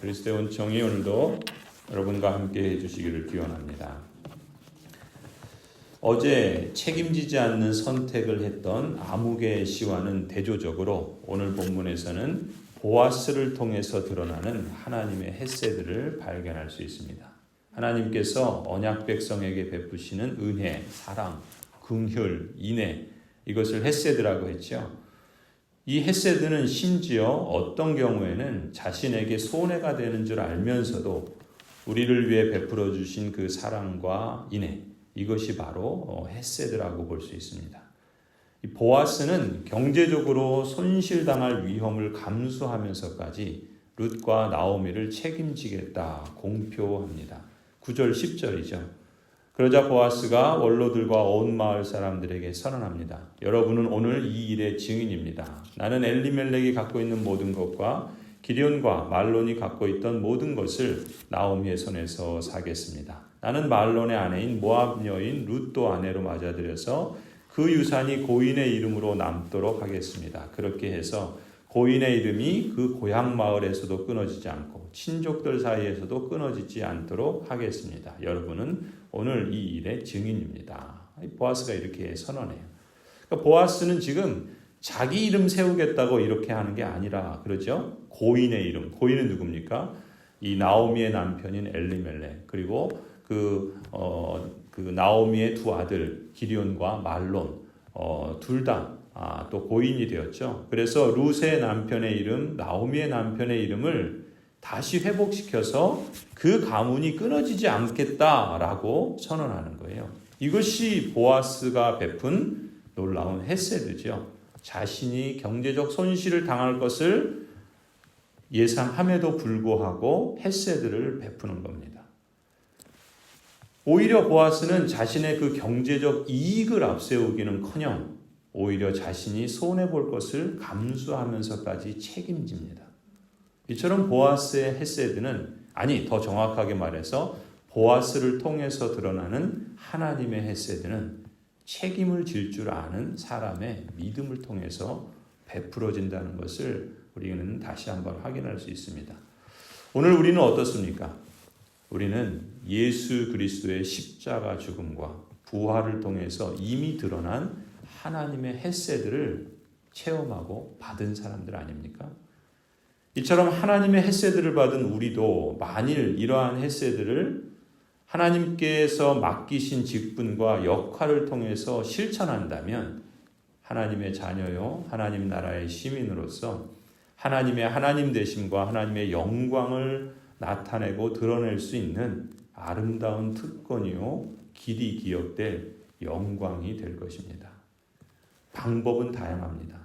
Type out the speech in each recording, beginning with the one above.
그리스도의 온청이 오늘도 여러분과 함께 해주시기를 기원합니다. 어제 책임지지 않는 선택을 했던 아무개 씨와는 대조적으로 오늘 본문에서는 보아스를 통해서 드러나는 하나님의 햇새들을 발견할 수 있습니다. 하나님께서 언약 백성에게 베푸시는 은혜, 사랑, 긍휼, 인애 이것을 햇새드라고 했죠. 이 햇새드는 심지어 어떤 경우에는 자신에게 손해가 되는 줄 알면서도 우리를 위해 베풀어 주신 그 사랑과 인애 이것이 바로 햇새드라고 볼 수 있습니다. 보아스는 경제적으로 손실당할 위험을 감수하면서까지 룻과 나오미를 책임지겠다 공표합니다. 9절 10절이죠. 그러자 보아스가 원로들과 온 마을 사람들에게 선언합니다. 여러분은 오늘 이 일의 증인입니다. 나는 엘리멜렉이 갖고 있는 모든 것과 기련과 말론이 갖고 있던 모든 것을 나오미의 손에서 사겠습니다. 나는 말론의 아내인 모압 여인 룻도 아내로 맞아들여서 그 유산이 고인의 이름으로 남도록 하겠습니다. 그렇게 해서 고인의 이름이 그 고향 마을에서도 끊어지지 않고 친족들 사이에서도 끊어지지 않도록 하겠습니다. 여러분은 오늘 이 일의 증인입니다. 보아스가 이렇게 선언해요. 그러니까 보아스는 지금 자기 이름 세우겠다고 이렇게 하는 게 아니라 그러죠. 고인의 이름. 고인은 누굽니까? 이 나오미의 남편인 엘리멜레 그리고 그, 어, 그 나오미의 두 아들 기리온과 말론 어, 둘다 아, 또 고인이 되었죠. 그래서 룻의 남편의 이름, 나오미의 남편의 이름을 다시 회복시켜서 그 가문이 끊어지지 않겠다라고 선언하는 거예요. 이것이 보아스가 베푼 놀라운 헤세드죠. 자신이 경제적 손실을 당할 것을 예상함에도 불구하고 헤세드를 베푸는 겁니다. 오히려 보아스는 자신의 그 경제적 이익을 앞세우기는커녕 오히려 자신이 손해 볼 것을 감수하면서까지 책임집니다. 이처럼 보아스의 헤세드는 아니 더 정확하게 말해서 보아스를 통해서 드러나는 하나님의 헤세드는 책임을 질 줄 아는 사람의 믿음을 통해서 베풀어진다는 것을 우리는 다시 한번 확인할 수 있습니다. 오늘 우리는 어떻습니까? 우리는 예수 그리스도의 십자가 죽음과 부활을 통해서 이미 드러난 하나님의 햇새들을 체험하고 받은 사람들 아닙니까? 이처럼 하나님의 햇새들을 받은 우리도 만일 이러한 햇새들을 하나님께서 맡기신 직분과 역할을 통해서 실천한다면 하나님의 자녀요, 하나님 나라의 시민으로서 하나님의 하나님 되심과 하나님의 영광을 나타내고 드러낼 수 있는 아름다운 특권이요, 길이 기억될 영광이 될 것입니다. 방법은 다양합니다.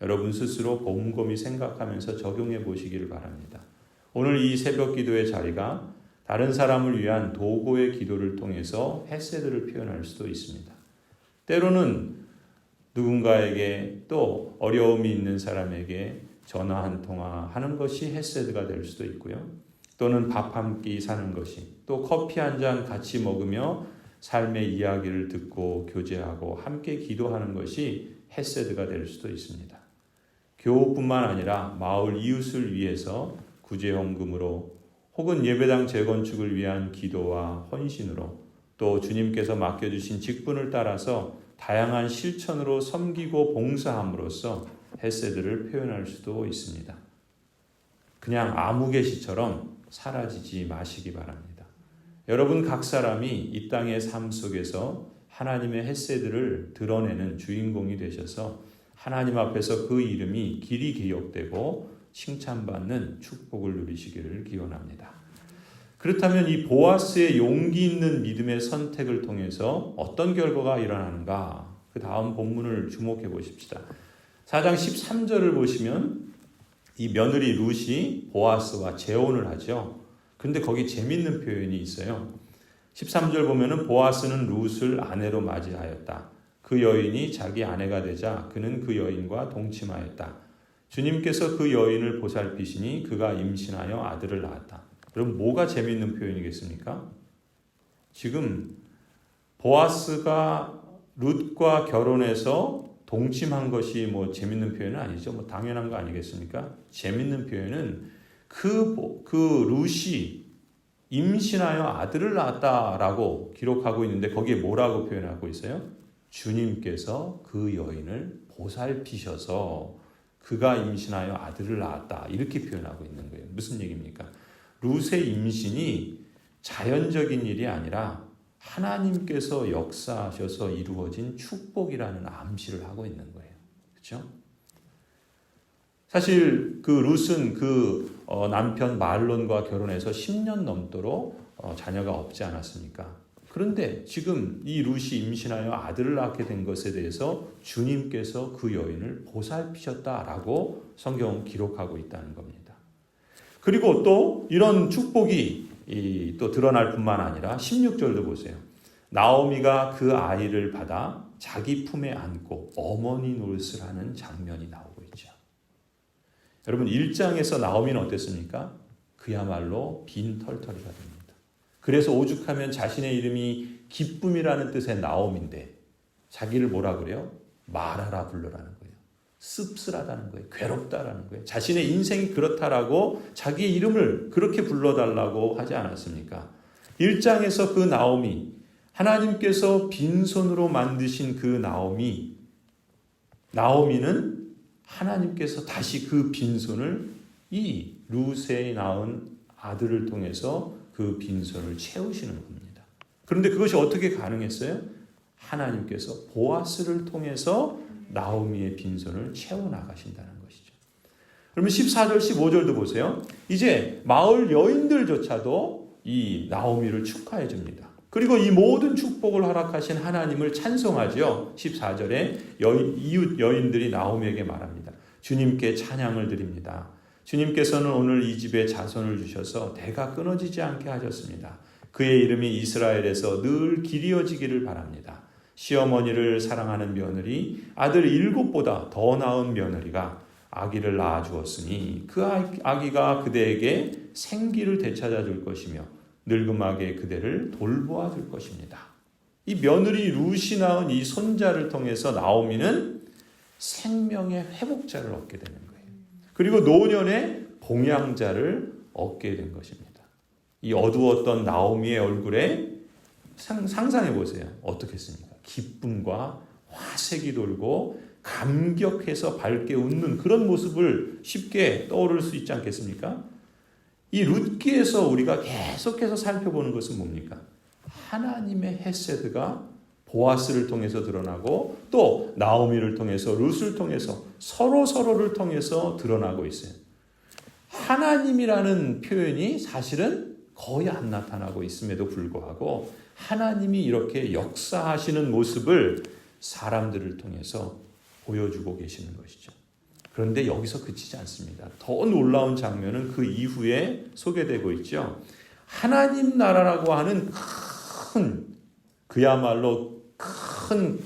여러분 스스로 곰곰이 생각하면서 적용해 보시기를 바랍니다. 오늘 이 새벽 기도의 자리가 다른 사람을 위한 도구의 기도를 통해서 햇새들을 표현할 수도 있습니다. 때로는 누군가에게 또 어려움이 있는 사람에게 전화 한 통화 하는 것이 햇새드가 될 수도 있고요. 또는 밥 한 끼 사는 것이 또 커피 한 잔 같이 먹으며 삶의 이야기를 듣고 교제하고 함께 기도하는 것이 헤세드가 될 수도 있습니다. 교우뿐만 아니라 마을 이웃을 위해서 구제헌금으로 혹은 예배당 재건축을 위한 기도와 헌신으로 또 주님께서 맡겨주신 직분을 따라서 다양한 실천으로 섬기고 봉사함으로써 헤세드를 표현할 수도 있습니다. 그냥 아무개시처럼 사라지지 마시기 바랍니다. 여러분 각 사람이 이 땅의 삶 속에서 하나님의 햇새들을 드러내는 주인공이 되셔서 하나님 앞에서 그 이름이 길이 기억되고 칭찬받는 축복을 누리시기를 기원합니다. 그렇다면 이 보아스의 용기 있는 믿음의 선택을 통해서 어떤 결과가 일어나는가? 그 다음 본문을 주목해 보십시다. 4장 13절을 보시면 이 며느리 룻이 보아스와 재혼을 하죠. 근데 거기 재밌는 표현이 있어요. 13절 보면은 보아스는 룻을 아내로 맞이하였다. 그 여인이 자기 아내가 되자 그는 그 여인과 동침하였다. 주님께서 그 여인을 보살피시니 그가 임신하여 아들을 낳았다. 그럼 뭐가 재미있는 표현이겠습니까? 지금 보아스가 룻과 결혼해서 동침한 것이 뭐 재밌는 표현은 아니죠. 뭐 당연한 거 아니겠습니까? 재밌는 표현은 그, 보- 그 루시 임신하여 아들을 낳았다라고 기록하고 있는데 거기에 뭐라고 표현하고 있어요? 주님께서 그 여인을 보살피셔서 그가 임신하여 아들을 낳았다. 이렇게 표현하고 있는 거예요. 무슨 얘기입니까? 룻의 임신이 자연적인 일이 아니라 하나님께서 역사하셔서 이루어진 축복이라는 암시를 하고 있는 거예요. 그렇죠? 사실 그 룻은 그 어, 남편 말론과 결혼해서 10년 넘도록 어, 자녀가 없지 않았습니까? 그런데 지금 이 룻이 임신하여 아들을 낳게 된 것에 대해서 주님께서 그 여인을 보살피셨다라고 성경은 기록하고 있다는 겁니다. 그리고 또 이런 축복이 이, 또 드러날 뿐만 아니라 16절도 보세요. 나오미가 그 아이를 받아 자기 품에 안고 어머니 노릇을 하는 장면이 있죠. 여러분 1장에서 나오미는 어땠습니까? 그야말로 빈 털털이가 됩니다. 그래서 오죽하면 자신의 이름이 기쁨이라는 뜻의 나옴인데 자기를 뭐라 그래요? 말하라 불러라는 거예요. 씁쓸하다는 거예요. 괴롭다라는 거예요. 자신의 인생이 그렇다라고 자기의 이름을 그렇게 불러달라고 하지 않았습니까? 1장에서 그 나옴이 하나님께서 빈손으로 만드신 그 나옴이 나오미는 하나님께서 다시 그 빈손을 이 루세에 낳은 아들을 통해서 그 빈손을 채우시는 겁니다. 그런데 그것이 어떻게 가능했어요? 하나님께서 보아스를 통해서 나오미의 빈손을 채워 나가신다는 것이죠. 그러면 14절, 15절도 보세요. 이제 마을 여인들조차도 이 나오미를 축하해 줍니다. 그리고 이 모든 축복을 허락하신 하나님을 찬송하죠. 14절에 여인, 이웃 여인들이 나오미에게 말합니다. 주님께 찬양을 드립니다. 주님께서는 오늘 이 집에 자손을 주셔서 대가 끊어지지 않게 하셨습니다. 그의 이름이 이스라엘에서 늘 길이어지기를 바랍니다. 시어머니를 사랑하는 며느리, 아들 일곱보다 더 나은 며느리가 아기를 낳아 주었으니 그 아기가 그대에게 생기를 되찾아 줄 것이며 늙음하게 그대를 돌보아 줄 것입니다. 이 며느리 루시 낳은 이 손자를 통해서 나오미는 생명의 회복자를 얻게 되는 거예요. 그리고 노년의 봉양자를 얻게 된 것입니다. 이 어두웠던 나오미의 얼굴에 상, 상상해 보세요. 어떻겠습니까? 기쁨과 화색이 돌고 감격해서 밝게 웃는 그런 모습을 쉽게 떠오를 수 있지 않겠습니까? 이 룻기에서 우리가 계속해서 살펴보는 것은 뭡니까? 하나님의 헤세드가 보아스를 통해서 드러나고 또 나오미를 통해서 룻을 통해서 서로 서로를 통해서 드러나고 있어요. 하나님이라는 표현이 사실은 거의 안 나타나고 있음에도 불구하고 하나님이 이렇게 역사하시는 모습을 사람들을 통해서 보여주고 계시는 것이죠. 그런데 여기서 그치지 않습니다. 더 놀라운 장면은 그 이후에 소개되고 있죠. 하나님 나라라고 하는 큰 그야말로 큰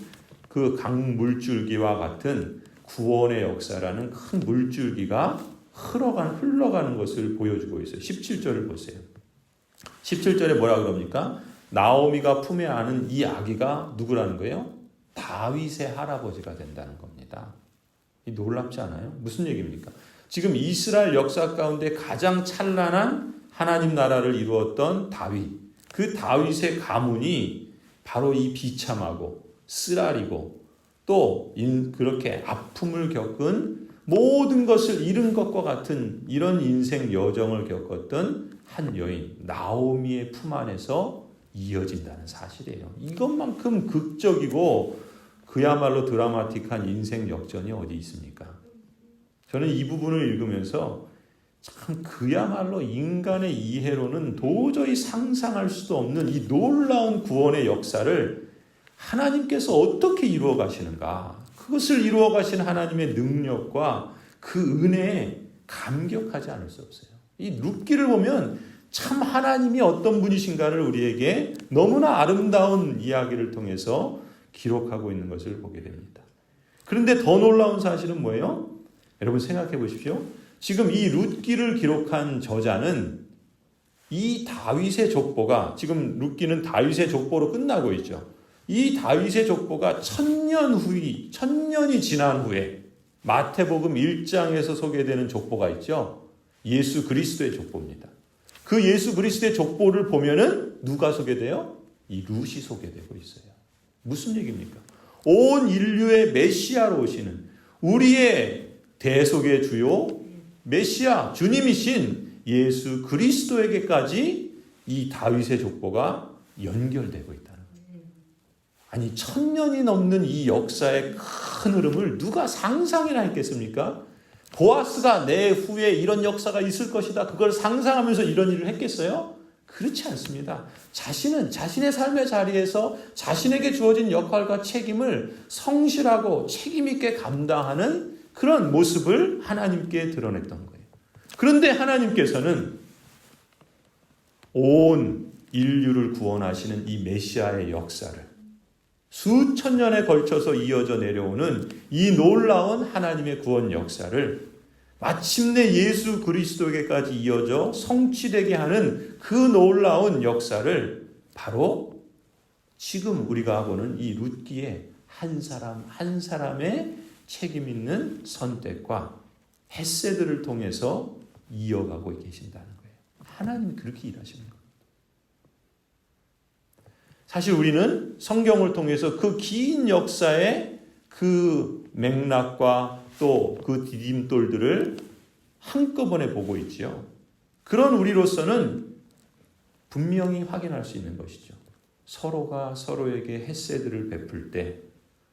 그 강물줄기와 같은 구원의 역사라는 큰 물줄기가 흘러가는, 흘러가는 것을 보여주고 있어요. 17절을 보세요. 17절에 뭐라 그럽니까? 나오미가 품에 안은 이 아기가 누구라는 거예요? 다윗의 할아버지가 된다는 겁니다. 이 놀랍지 않아요? 무슨 얘기입니까? 지금 이스라엘 역사 가운데 가장 찬란한 하나님 나라를 이루었던 다윗. 그 다윗의 가문이 바로 이 비참하고 쓰라리고 또 그렇게 아픔을 겪은 모든 것을 잃은 것과 같은 이런 인생 여정을 겪었던 한 여인 나오미의 품 안에서 이어진다는 사실이에요. 이것만큼 극적이고 그야말로 드라마틱한 인생 역전이 어디 있습니까? 저는 이 부분을 읽으면서 참 그야말로 인간의 이해로는 도저히 상상할 수도 없는 이 놀라운 구원의 역사를 하나님께서 어떻게 이루어 가시는가? 그것을 이루어 가신 하나님의 능력과 그 은혜에 감격하지 않을 수 없어요. 이 룻기를 보면 참 하나님이 어떤 분이신가를 우리에게 너무나 아름다운 이야기를 통해서 기록하고 있는 것을 보게 됩니다. 그런데 더 놀라운 사실은 뭐예요? 여러분 생각해 보십시오. 지금 이 룻기를 기록한 저자는 이 다윗의 족보가 지금 룻기는 다윗의 족보로 끝나고 있죠. 이 다윗의 족보가 천년 후이 천년이 지난 후에 마태복음 1장에서 소개되는 족보가 있죠. 예수 그리스도의 족보입니다. 그 예수 그리스도의 족보를 보면은 누가 소개돼요? 이 룻이 소개되고 있어요. 무슨 얘기입니까? 온 인류의 메시아로 오시는 우리의 대속의 주요 메시아 주님이신 예수 그리스도에게까지 이 다윗의 족보가 연결되고 있다는. 아니 천년이 넘는 이 역사의 큰 흐름을 누가 상상이나 했겠습니까? 보아스가 내 후에 이런 역사가 있을 것이다. 그걸 상상하면서 이런 일을 했겠어요? 그렇지 않습니다. 자신은 자신의 삶의 자리에서 자신에게 주어진 역할과 책임을 성실하고 책임있게 감당하는 그런 모습을 하나님께 드러냈던 거예요. 그런데 하나님께서는 온 인류를 구원하시는 이 메시아의 역사를 수천 년에 걸쳐서 이어져 내려오는 이 놀라운 하나님의 구원 역사를 마침내 예수 그리스도에게까지 이어져 성취되게 하는 그 놀라운 역사를 바로 지금 우리가 보는 이 룻기의 한 사람 한 사람의 책임 있는 선택과 햇새들을 통해서 이어가고 계신다는 거예요. 하나님이 그렇게 일하시는 거예요. 사실 우리는 성경을 통해서 그 긴 역사의 그 맥락과 또 그 디딤돌들을 한꺼번에 보고 있지요. 그런 우리로서는 분명히 확인할 수 있는 것이죠. 서로가 서로에게 햇새들을 베풀 때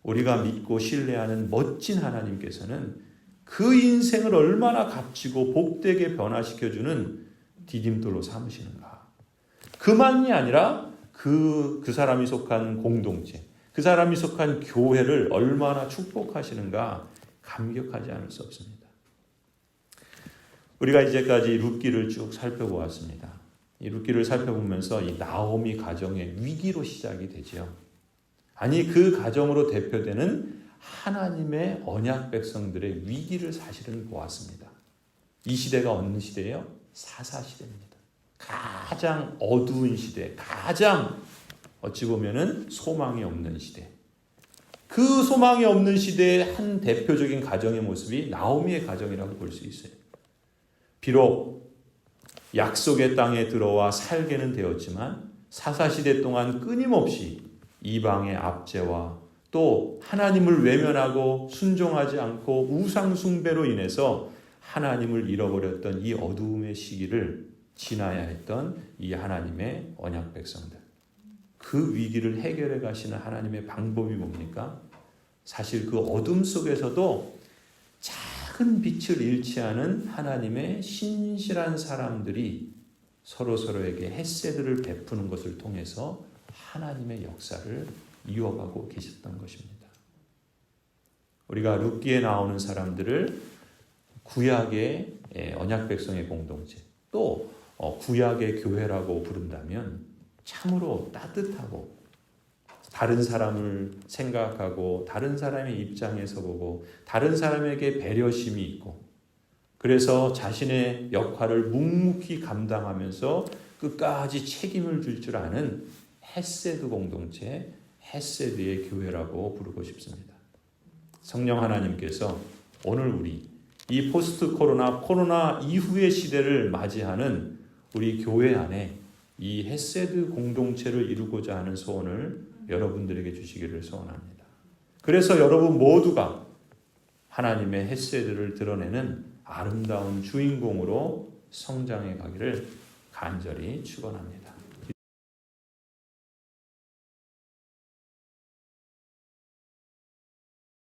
우리가 믿고 신뢰하는 멋진 하나님께서는 그 인생을 얼마나 값지고 복되게 변화시켜주는 디딤돌로 삼으시는가. 그만이 아니라 그, 그 사람이 속한 공동체, 그 사람이 속한 교회를 얼마나 축복하시는가 감격하지 않을 수 없습니다. 우리가 이제까지 룻기를 쭉 살펴보았습니다. 이 룻기를 살펴보면서 이 나오미 가정의 위기로 시작이 되죠. 아니 그 가정으로 대표되는 하나님의 언약 백성들의 위기를 사실은 보았습니다. 이 시대가 어느 시대예요? 사사 시대입니다. 가장 어두운 시대, 가장 어찌 보면은 소망이 없는 시대. 그 소망이 없는 시대의 한 대표적인 가정의 모습이 나오미의 가정이라고 볼 수 있어요. 비록 약속의 땅에 들어와 살게는 되었지만 사사시대 동안 끊임없이 이방의 압제와 또 하나님을 외면하고 순종하지 않고 우상숭배로 인해서 하나님을 잃어버렸던 이 어두움의 시기를 지나야 했던 이 하나님의 언약 백성들. 그 위기를 해결해 가시는 하나님의 방법이 뭡니까? 사실 그 어둠 속에서도 작은 빛을 잃지 않은 하나님의 신실한 사람들이 서로 서로에게 햇새들을 베푸는 것을 통해서 하나님의 역사를 이어가고 계셨던 것입니다. 우리가 룻기에 나오는 사람들을 구약의 언약 백성의 공동체 또 어, 구약의 교회라고 부른다면 참으로 따뜻하고 다른 사람을 생각하고 다른 사람의 입장에서 보고 다른 사람에게 배려심이 있고 그래서 자신의 역할을 묵묵히 감당하면서 끝까지 책임을 질줄 아는 헤세드 공동체, 헤세드의 교회라고 부르고 싶습니다. 성령 하나님께서 오늘 우리 이 포스트 코로나 코로나 이후의 시대를 맞이하는 우리 교회 안에 이 헤세드 공동체를 이루고자 하는 소원을 여러분들에게 주시기를 소원합니다. 그래서 여러분 모두가 하나님의 헤세드를 드러내는 아름다운 주인공으로 성장해 가기를 간절히 축원합니다.